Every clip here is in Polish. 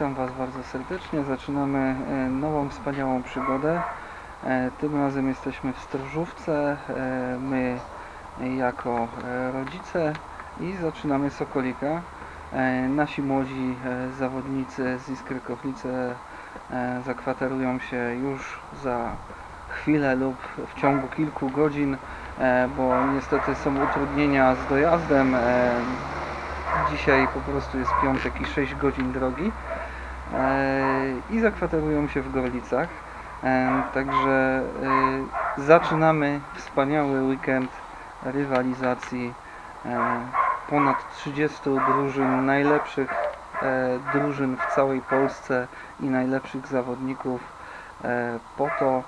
witam Was bardzo serdecznie. Zaczynamy e, nową, wspaniałą przygodę. E, Tym razem jesteśmy w Stróżówce, e, my jako rodzice i zaczynamy Sokolika. Nasi młodzi zawodnicy z Iskry Kochlice zakwaterują się już za chwilę lub w ciągu kilku godzin, bo niestety są utrudnienia z dojazdem. Dzisiaj po prostu jest piątek i 6 godzin drogi i zakwaterują się w Gorlicach. E, Także e, zaczynamy wspaniały weekend rywalizacji e, ponad 30 drużyn, najlepszych e, drużyn w całej Polsce i najlepszych zawodników e, po to,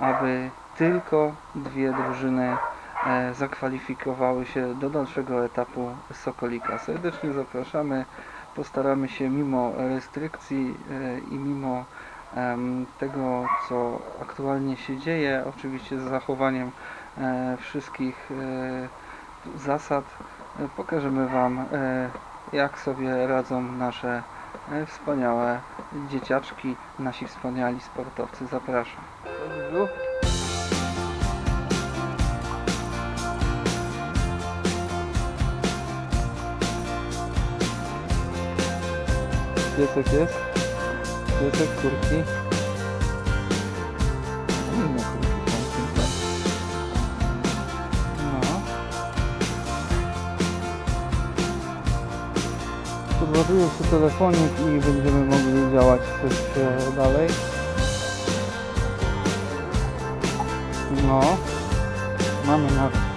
aby tylko dwie drużyny e, zakwalifikowały się do dalszego etapu Sokolika. Serdecznie zapraszamy. Postaramy się mimo restrykcji e, i mimo tego, co aktualnie się dzieje, oczywiście z zachowaniem e, wszystkich e, zasad, pokażemy Wam, jak sobie radzą nasze wspaniałe dzieciaczki, nasi wspaniali sportowcy. Zapraszam. Piesek jest. Piesek, kurki. Inne kurki są piękne. No. Podładuję się telefonik i będziemy mogli działać coś e, dalej. No. Mamy na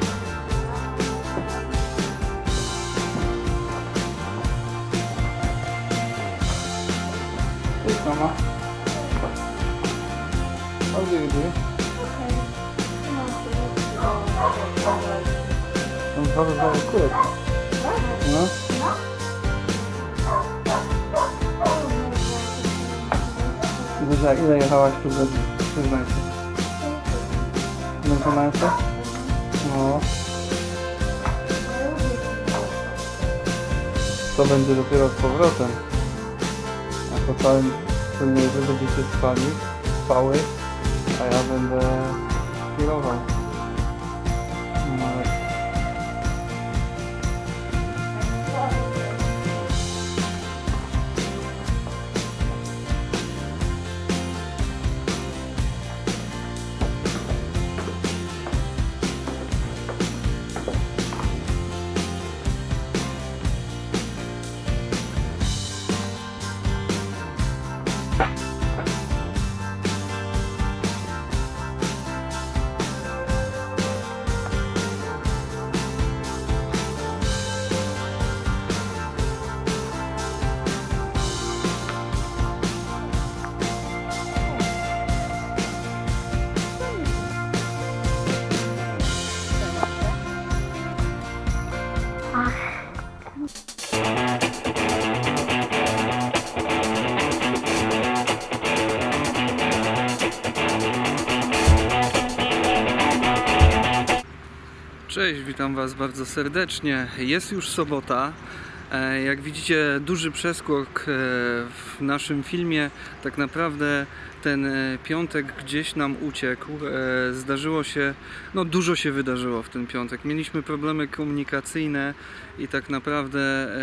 mama. Do you do? Tam bardzo mały kulek. No. Zuzia, ile jechałaś tu godzin? Przyznaj się. Zmęczona jesteś? No. To będzie dopiero z powrotem. A po całym wy będziecie spali, spały, a ja będę kierował. Cześć, witam Was bardzo serdecznie. Jest już sobota. E, Jak widzicie, duży przeskok e, w naszym filmie. Tak naprawdę ten e, piątek gdzieś nam uciekł. E, Zdarzyło się, no dużo się wydarzyło w ten piątek. Mieliśmy problemy komunikacyjne i tak naprawdę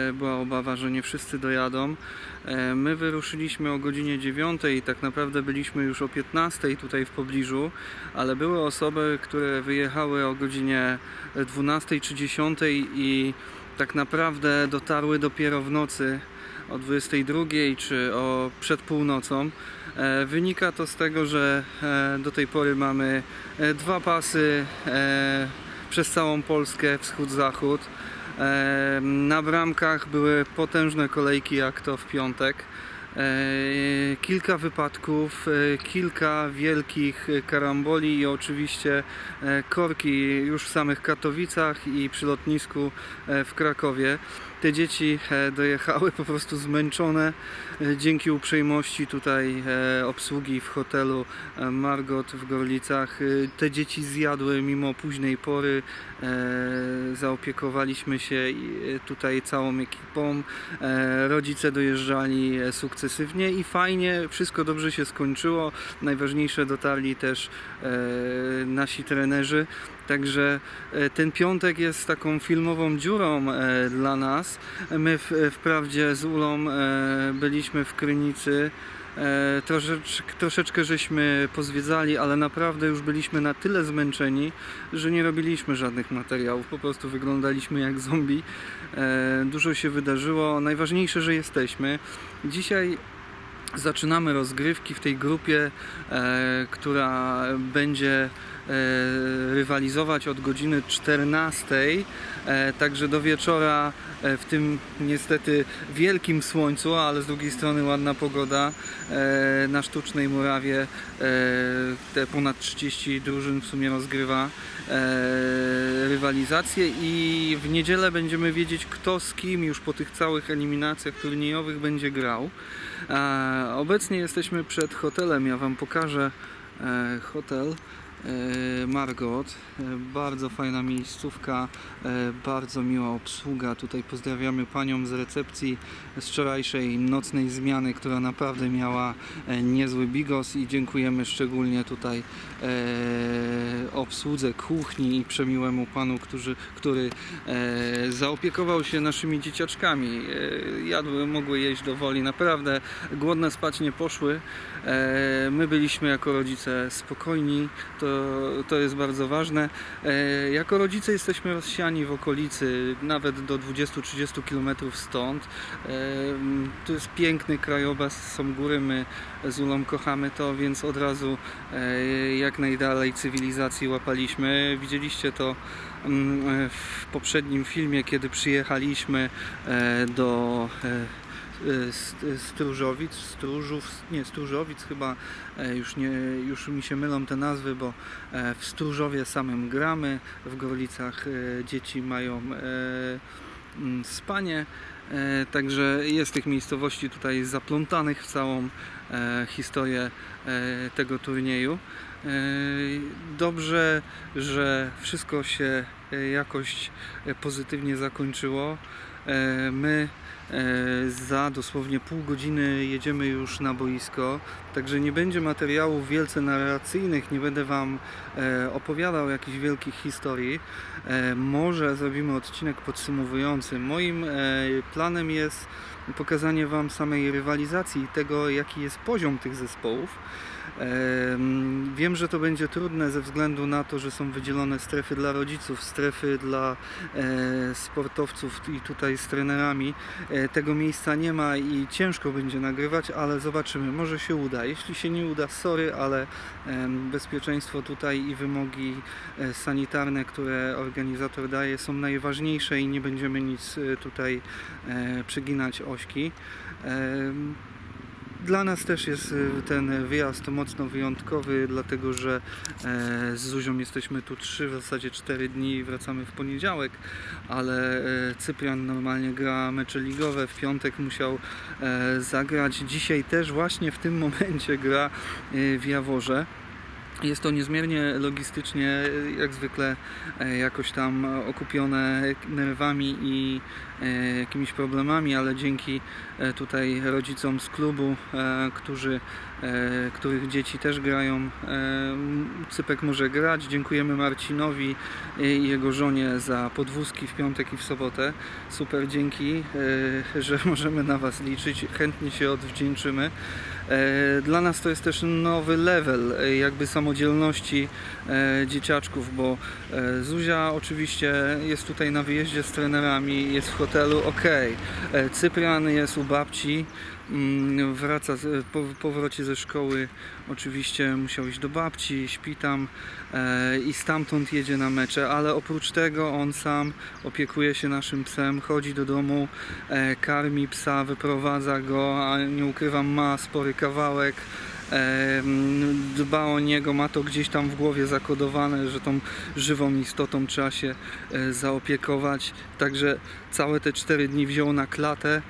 e, była obawa, że nie wszyscy dojadą. My wyruszyliśmy o godzinie 9 i tak naprawdę byliśmy już o 15 tutaj w pobliżu, ale były osoby, które wyjechały o godzinie 12 czy 10 i tak naprawdę dotarły dopiero w nocy o 22 czy o przed północą. E, Wynika to z tego, że e, do tej pory mamy e, dwa pasy przez całą Polskę, wschód-zachód. Na bramkach były potężne kolejki, jak to w piątek. E, Kilka wypadków, e, kilka wielkich e, karamboli i oczywiście korki już w samych Katowicach i przy lotnisku w Krakowie. te dzieci dojechały po prostu zmęczone dzięki uprzejmości tutaj obsługi w hotelu Margot w Gorlicach. Te dzieci zjadły mimo późnej pory. Zaopiekowaliśmy się tutaj całą ekipą. Rodzice dojeżdżali e, sukcesywnie i fajnie, wszystko dobrze się skończyło. Najważniejsze dotarli też e, nasi trenerzy. Także e, ten piątek jest taką filmową dziurą e, dla nas. My w, wprawdzie z Ulą e, byliśmy w Krynicy. E, troszeczkę, troszeczkę żeśmy pozwiedzali, ale naprawdę już byliśmy na tyle zmęczeni, że nie robiliśmy żadnych materiałów. Po prostu wyglądaliśmy jak zombie. E, dużo się wydarzyło. Najważniejsze, że jesteśmy. Dzisiaj zaczynamy rozgrywki w tej grupie, e, która będzie rywalizować od godziny 14. E, także do wieczora e, w tym niestety wielkim słońcu, ale z drugiej strony ładna pogoda e, na sztucznej murawie e, te ponad 30 drużyn w sumie rozgrywa e, rywalizację i w niedzielę będziemy wiedzieć kto z kim już po tych całych eliminacjach turniejowych będzie grał. E, obecnie jesteśmy przed hotelem, ja Wam pokażę e, hotel e, Margot. E, bardzo fajna miejscówka, e, bardzo miła obsługa. Tutaj pozdrawiamy panią z recepcji z wczorajszej nocnej zmiany, która naprawdę miała e, niezły bigos i dziękujemy szczególnie tutaj e, obsłudze kuchni i przemiłemu panu, który e, zaopiekował się naszymi dzieciaczkami. E, jadły, mogły jeść do woli, naprawdę głodne spać nie poszły. E, my byliśmy jako rodzice spokojni, to, to jest bardzo ważne. E, jako rodzice jesteśmy rozsiani w okolicy, nawet do 20-30 km stąd. E, tu jest piękny krajobraz, są góry, my z Ulą kochamy to, więc od razu e, jak najdalej cywilizacji łapaliśmy. Widzieliście to mm, w poprzednim filmie, kiedy przyjechaliśmy do Stróżowic, Stróżów, nie Stróżowic chyba, e, już, nie, już mi się mylą te nazwy, bo e, w Stróżowie samym gramy, w Gorlicach e, dzieci mają e, mm, spanie, e, także jest tych miejscowości tutaj zaplątanych w całą e, historię e, tego turnieju. E, Dobrze, że wszystko się e, jakoś e, pozytywnie zakończyło. E, My e, za dosłownie pół godziny jedziemy już na boisko, także nie będzie materiałów wielce narracyjnych, nie będę Wam e, opowiadał jakichś wielkich historii. E, Może zrobimy odcinek podsumowujący. Moim e, planem jest pokazanie Wam samej rywalizacji i tego, jaki jest poziom tych zespołów. Em, Wiem, że to będzie trudne ze względu na to, że są wydzielone strefy dla rodziców, strefy dla e, sportowców i tutaj z trenerami. E, tego miejsca nie ma i ciężko będzie nagrywać, ale zobaczymy, może się uda. Jeśli się nie uda, sorry, ale bezpieczeństwo tutaj i wymogi e, sanitarne, które organizator daje, są najważniejsze i nie będziemy nic e, tutaj przyginać ośki. Dla nas też jest y, ten wyjazd mocno wyjątkowy, dlatego że e, z Zuzią jesteśmy tu trzy, w zasadzie cztery dni i wracamy w poniedziałek, ale e, Cyprian normalnie gra mecze ligowe, w piątek musiał e, zagrać, dzisiaj też właśnie w tym momencie gra w Jaworze. Jest to niezmiernie logistycznie, e, jak zwykle e, jakoś tam okupione nerwami i e, jakimiś problemami, ale dzięki tutaj rodzicom z klubu, którzy, których dzieci też grają, Cypek może grać. Dziękujemy Marcinowi i jego żonie za podwózki w piątek i w sobotę. Super, dzięki, że możemy na Was liczyć. Chętnie się odwdzięczymy. E, Dla nas to jest też nowy level e, jakby samodzielności e, dzieciaczków, bo Zuzia oczywiście jest tutaj na wyjeździe z trenerami, jest w hotelu, ok. Cyprian jest u babci, Wraca z, po powrocie ze szkoły, oczywiście musiał iść do babci, śpi tam e, i stamtąd jedzie na mecze, ale oprócz tego on sam opiekuje się naszym psem, chodzi do domu, e, karmi psa, wyprowadza go, a nie ukrywam, ma spory kawałek. e, mm, Dba o niego, ma to gdzieś tam w głowie zakodowane, że tą żywą istotą trzeba się e, zaopiekować. Także całe te cztery dni wziął na klatę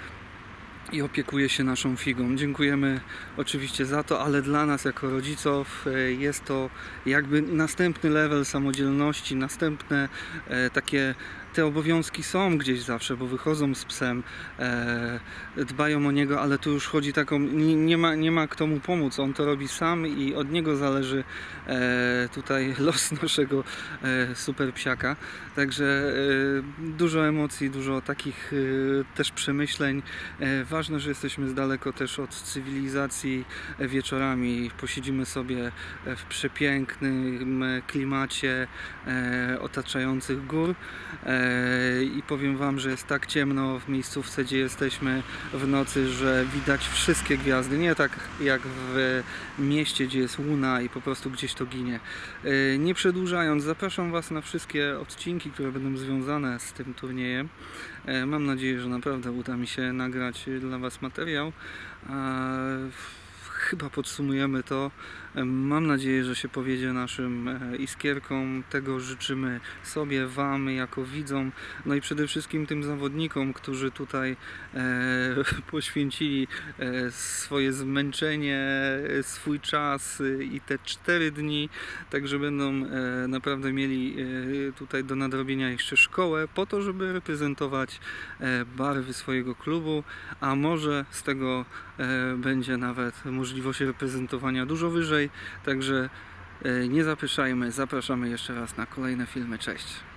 i opiekuje się naszą figą. Dziękujemy oczywiście za to, ale dla nas jako rodziców e, jest to jakby następny level samodzielności, następne e, takie te obowiązki są gdzieś zawsze, bo wychodzą z psem, e, dbają o niego, ale tu już chodzi taką, nie, nie, ma, nie ma kto mu pomóc, on to robi sam i od niego zależy e, tutaj los naszego e, super psiaka. Także e, dużo emocji, dużo takich e, też przemyśleń. E, ważne, że jesteśmy z daleko też od cywilizacji wieczorami. Posiedzimy sobie w przepięknym klimacie e, otaczających gór. E, I powiem Wam, że jest tak ciemno w miejscówce, gdzie jesteśmy w nocy, że widać wszystkie gwiazdy. Nie tak jak w mieście, gdzie jest łuna i po prostu gdzieś to ginie. E, Nie przedłużając, zapraszam Was na wszystkie odcinki, które będą związane z tym turniejem. E, Mam nadzieję, że naprawdę uda mi się nagrać dla Was materiał. Chyba podsumujemy to. Mam nadzieję, że się powiedzie naszym e, iskierkom. Tego życzymy sobie, Wam, jako widzom, no i przede wszystkim tym zawodnikom, którzy tutaj e, poświęcili e, swoje zmęczenie, swój czas e, i te cztery dni, także będą naprawdę mieli tutaj do nadrobienia jeszcze szkołę, po to, żeby reprezentować barwy swojego klubu, a może z tego będzie nawet możliwość reprezentowania dużo wyżej, także e, nie zapyszajmy, zapraszamy jeszcze raz na kolejne filmy. Cześć!